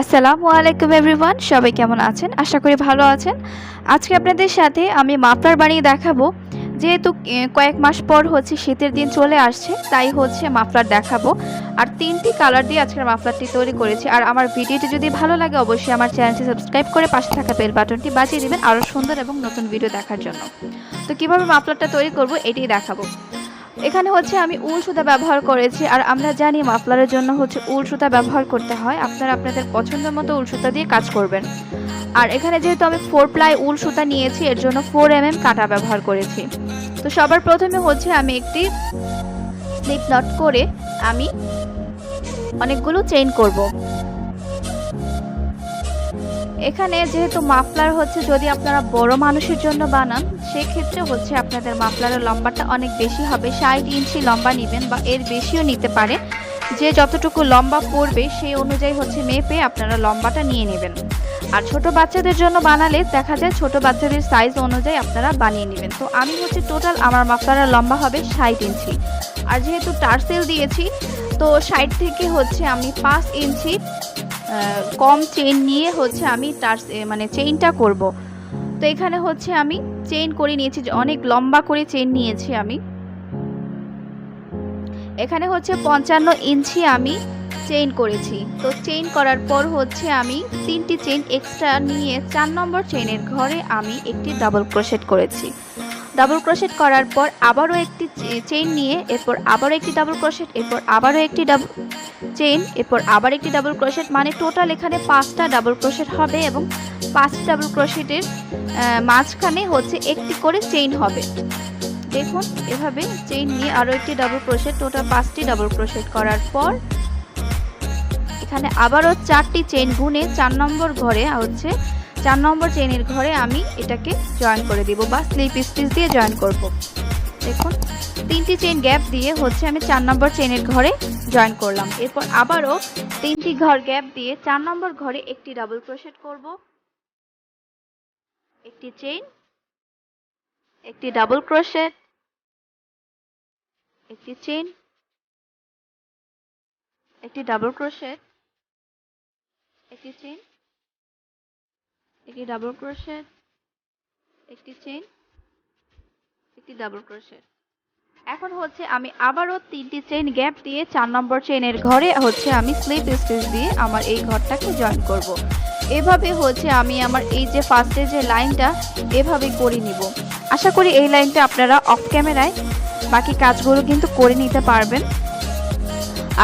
আসসালামু আলাইকুম এভরিওয়ান, সবাই কেমন আছেন? আশা করি ভালো আছেন। আজকে আপনাদের সাথে আমি মাফলার বানিয়ে দেখাবো। যেহেতু কয়েক মাস পর হচ্ছে শীতের দিন চলে আসছে, তাই হচ্ছে মাফলার দেখাবো। আর তিনটি কালার দিয়ে আজকের মাফলারটি তৈরি করেছি। আর আমার ভিডিওটি যদি ভালো লাগে, অবশ্যই আমার চ্যানেলটি সাবস্ক্রাইব করে পাশে থাকা বেল বাটনটি বাজিয়ে দেবেন আরও সুন্দর এবং নতুন ভিডিও দেখার জন্য। তো কীভাবে মাফলারটা তৈরি করব এটাই দেখাবো। এখানে হচ্ছে আমি উল সুতা ব্যবহার করেছি, আর আমরা জানি মাফলারের জন্য হচ্ছে উল সুতা ব্যবহার করতে হয়। আপনারা আপনাদের পছন্দ মতো উল সুতা দিয়ে কাজ করবেন। আর এখানে যেহেতু আমি ফোর প্লাই উল সুতা নিয়েছি, এর জন্য ফোর এম এম কাটা ব্যবহার করেছি। তো সবার প্রথমে হচ্ছে আমি একটি স্লিপ নট করে আমি অনেকগুলো চেইন করব। এখানে যেহেতু মাফলার হচ্ছে, যদি আপনারা বড় মানুষের জন্য বানান সেক্ষেত্রে হচ্ছে আপনাদের মাফলারের লম্বাটা অনেক বেশি হবে। ষাট ইঞ্চি লম্বা নেবেন বা এর বেশিও নিতে পারে। যে যতটুকু লম্বা পড়বে, সেই অনুযায়ী হচ্ছে মেপে আপনারা লম্বাটা নিয়ে নেবেন। আর ছোট বাচ্চাদের জন্য বানালে দেখা যায় ছোট বাচ্চাদের সাইজ অনুযায়ী আপনারা বানিয়ে নেবেন। তো আমি হচ্ছে টোটাল আমার মাফলারের লম্বা হবে ষাট ইঞ্চি। আর যেহেতু টার্সেল দিয়েছি, তো ষাট থেকে হচ্ছে আমি পাঁচ ইঞ্চি কম চেইন নিয়ে হচ্ছে আমি তার মানে চেইনটা করব। তো এখানে হচ্ছে আমি চেইন করে নিয়েছি, যে অনেক লম্বা করে চেইন নিয়েছি আমি। এখানে হচ্ছে পঞ্চান্ন ইঞ্চি আমি চেইন করেছি। তো চেইন করার পর হচ্ছে আমি তিনটি চেইন এক্সট্রা নিয়ে চার নম্বর চেইনের ঘরে আমি একটি ডাবল ক্রোশেট করেছি। ডাবল ক্রোশেট করার পর আবারও একটি চেইন নিয়ে এরপর আবারও একটি ডাবল ক্রোশেট এরপর আবারও একটি ডাবল চেইন এরপর আবার একটি ডাবল ক্রোশেট মানে টোটাল এখানে পাঁচটা ডাবল ক্রোশেট হবে এবং পাঁচটি ডাবল ক্রোশেটের মাঝখানে হচ্ছে একটি করে চেইন হবে। দেখুন, এভাবে চেইন নিয়ে আরও একটি ডাবল ক্রোশেট টোটাল পাঁচটি ডাবল ক্রোশেট করার পর এখানে আবারও চারটি চেইন গুনে চার নম্বর ঘরে হচ্ছে, চার নম্বর চেইনের ঘরে আমি এটাকে জয়েন করে দিব বা স্লিপ স্টিচ দিয়ে জয়েন করব। দেখুন, তিনটি চেইন গ্যাপ দিয়ে হচ্ছে আমি চার নম্বর চেইনের ঘরে জয়েন করলাম। এরপর আবারও তিনটি ঘর গ্যাপ দিয়ে চার নম্বর ঘরে একটি ডাবল ক্রোশেট করব। একটি চেইন একটি ডাবল ক্রোশেট একটি চেইন একটি ডাবল ক্রোশেট একটি চেইন একটি ডাবল ক্রোশেট একটি চেইন একটি ডাবল ক্রোশেট এখন হচ্ছে আমি আবারও তিনটি চেইন গ্যাপ দিয়ে চার নম্বর চেইনের ঘরে হচ্ছে আমি স্লিপ স্টিচ দিয়ে আমার এই ঘরটাকে জয়েন করব। এভাবে হচ্ছে আমি আমার এই যে ফার্স্টে যে লাইনটা এভাবে করে নিব। আশা করি এই লাইনটা আপনারা অফ ক্যামেরায় বাকি কাজগুলো কিন্তু করে নিতে পারবেন।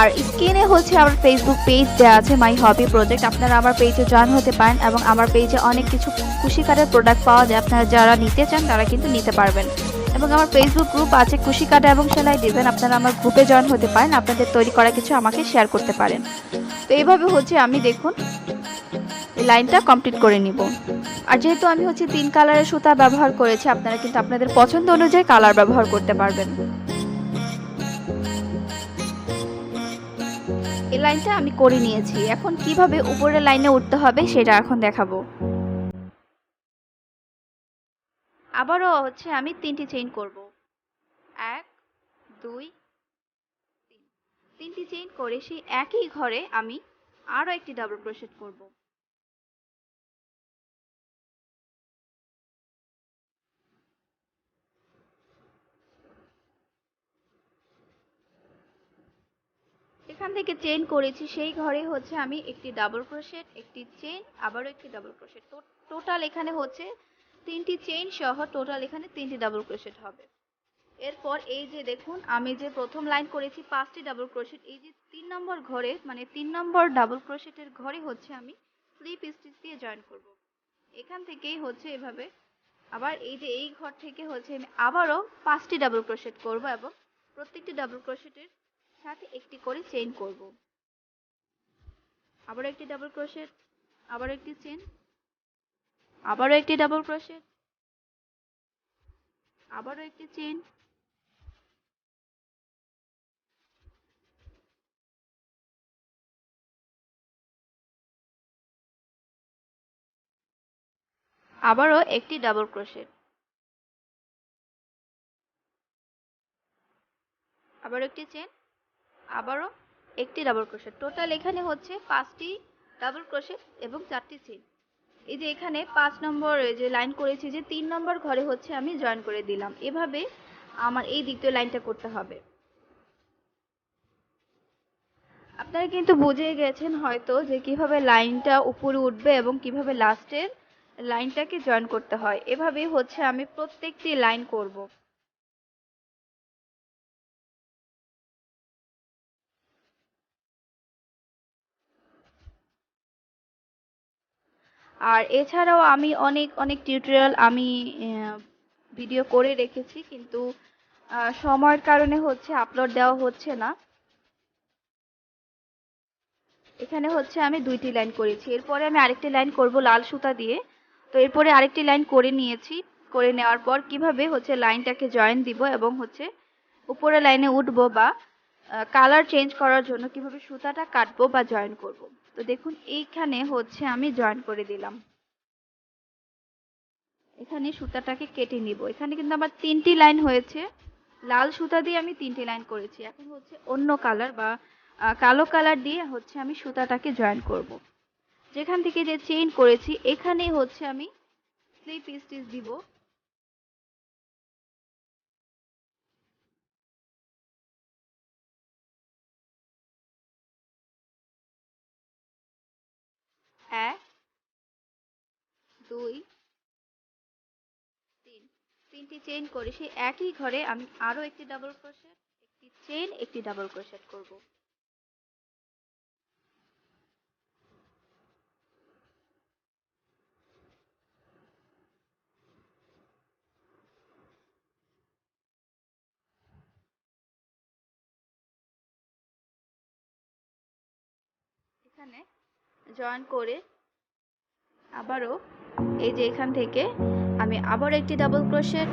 আর স্ক্রিনে হচ্ছে আমার ফেসবুক পেজ দেওয়া আছে মাই হবি প্রজেক্ট আপনারা আমার পেজে জয়েন হতে পারেন এবং আমার পেজে অনেক কিছু খুশি প্রোডাক্ট পাওয়া যায়। আপনারা যারা নিতে চান, তারা কিন্তু নিতে পারবেন। এবং আমার ফেসবুক গ্রুপ আছে কার্ড এবং সেলাই ডিজাইন আপনারা আমার গ্রুপে জয়েন হতে পারেন। আপনাদের তৈরি করা কিছু আমাকে শেয়ার করতে পারেন। তো এইভাবে হচ্ছে আমি দেখুন এই লাইনটা কমপ্লিট করে নিব। আর যেহেতু আমি হচ্ছে তিন কালারের সুতা ব্যবহার করেছি, আপনারা কিন্তু আপনাদের পছন্দ অনুযায়ী কালার ব্যবহার করতে পারবেন। এই লাইনটা আমি করে নিয়েছি। এখন কীভাবে উপরের লাইনে উঠতে হবে সেটা এখন দেখাবো। আবারও হচ্ছে আমি তিনটি চেইন করব। এক, দুই, তিন। তিনটি চেইন করে সেই একই ঘরে আমি আরও একটি ডাবল ক্রোশেট করব। এখান থেকে চেইন করেছি, সেই ঘরে হচ্ছে আমি একটি ডাবল ক্রোশেট একটি চেইন আবারও একটি ডাবল ক্রোশেট টোটাল এখানে হচ্ছে তিনটি চেইন সহ টোটাল এখানে তিনটি ডাবল ক্রোশেট হবে। এরপর এই যে দেখুন, আমি যে প্রথম লাইন করেছি, পাঁচটি ডাবল ক্রোশেট এই যে তিন নম্বর ঘরে মানে তিন নম্বর ডাবল ক্রোশেটের ঘরে হচ্ছে আমি স্লিপ স্টিচ দিয়ে জয়েন করব। এখান থেকেই হচ্ছে এভাবে, আবার এই যে এই ঘর থেকে হচ্ছে আমি আবারও পাঁচটি ডাবল ক্রোশেট করব এবং প্রত্যেকটি ডাবল ক্রোশেটের সাথে একটি করে চেইন করব। আবার একটি ডাবল ক্রোশেট আবার একটি চেইন আবারও একটি ডাবল ক্রোশেট আবারও একটি চেইন আবারও একটি ডাবল ক্রোশেট আবার একটি চেন আবারও একটি ডাবল ক্রোশেট টোটাল এখানে হচ্ছে পাঁচটি ডাবল ক্রোশেট এবং চারটি চেন এই যে এখানে পাঁচ নম্বর যে লাইন করেছি যে তিন নম্বর ঘরে হচ্ছে আমি জয়েন করে দিলাম। এভাবে আমার এই দ্বিতীয় লাইনটা করতে হবে। আপনারা কিন্তু বুঝে গেছেন হয়তো যে কীভাবে লাইনটা উপরে উঠবে এবং কীভাবে লাস্টের লাইনটাকে জয়েন করতে হয়। এভাবেই হচ্ছে আমি প্রত্যেকটি লাইন করব। আর এছাড়াও আমি অনেক অনেক টিউটোরিয়াল আমি ভিডিও করে রেখেছি, কিন্তু সময়ের কারণে হচ্ছে আপলোড দেওয়া হচ্ছে না। এখানে হচ্ছে আমি দুইটি লাইন করেছি। এরপরে আমি আরেকটি লাইন করব লাল সুতা দিয়ে। তো এরপরে আরেকটি লাইন করে নিয়েছি। করে নেওয়ার পর কীভাবে হচ্ছে লাইনটাকে জয়েন দিব এবং হচ্ছে উপরে লাইনে উঠবো বা কালার চেঞ্জ করার জন্য কীভাবে সুতাটা কাটবো বা জয়েন করব। তো দেখুন, এইখানে হচ্ছে আমি জয়েন করে দিলাম। এখানে সুতাটাকে কেটে নিব। এখানে কিন্তু আমার তিনটি লাইন হয়েছে। লাল সুতা দিয়ে আমি তিনটি লাইন করেছি। এখন হচ্ছে অন্য কালার বা কালো কালার দিয়ে হচ্ছে আমি সুতাটাকে জয়েন করব। যেখান থেকে যে চেইন করেছি, এখানেই হচ্ছে আমি স্লিপ স্টিচ দিব। এক, দুই, তিন। তিনটি চেইন করে, সেই একই ঘরে আমি আরও একটি ডাবল ক্রোশেট একটি চেইন একটি ডাবল ক্রোশেট করব। এখানে জয়েন করে আবারও এই যে এখান থেকে আমি আবার একটি ডাবল ক্রোশেট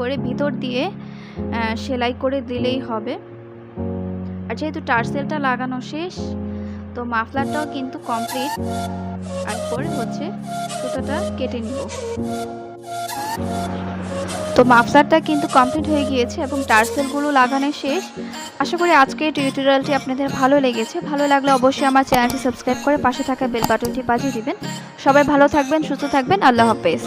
করে ভিতর দিয়ে সেলাই করে দিলেই হবে। আর যেহেতু টার্সেলটা লাগানো শেষ, তো মাফলারটাও কিন্তু কমপ্লিট। আর পরে হচ্ছে সুতোটা কেটে নিব। তো মাফলারটা কিন্তু কমপ্লিট হয়ে গিয়েছে এবং টার্সেলগুলো লাগানো শেষ। আশা করি আজকের টিউটোরিয়ালটি আপনাদের ভালো লেগেছে। ভালো লাগলে অবশ্যই আমার চ্যানেলটি সাবস্ক্রাইব করে পাশে থাকা বেল বাটনটি বাজিয়ে দিবেন। সবাই ভালো থাকবেন, সুস্থ থাকবেন। আল্লাহ হাফেজ।